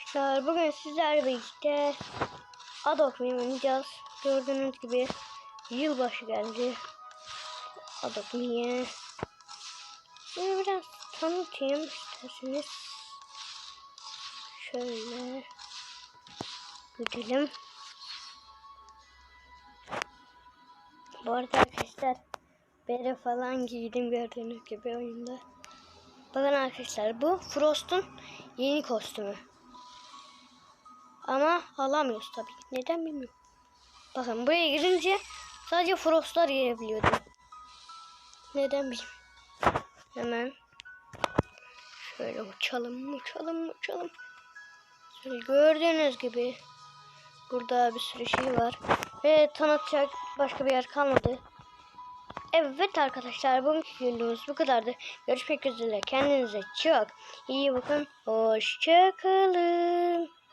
Arkadaşlar bugün sizlerle birlikte Adopt Me oynayacağız. Gördüğünüz gibi yılbaşı geldi. Adopt Me'ye. Şimdi biraz tanıtayım isterseniz. Şöyle gidelim. Bu arada arkadaşlar bere falan giydim gördüğünüz gibi oyunda. Bakın arkadaşlar bu Frost'un yeni kostümü. Ama alamıyoruz tabii. Neden bilmiyorum. Bakın buraya girince sadece Frost'lar girebiliyordu. Neden bilmiyorum. Hemen şöyle uçalım uçalım uçalım. Şöyle gördüğünüz gibi burada bir sürü şey var. Ve tanıtacak başka bir yer kalmadı. Evet arkadaşlar bugünkü videomuz bu kadardı. Görüşmek üzere. Kendinize çok iyi bakın. Hoşçakalın.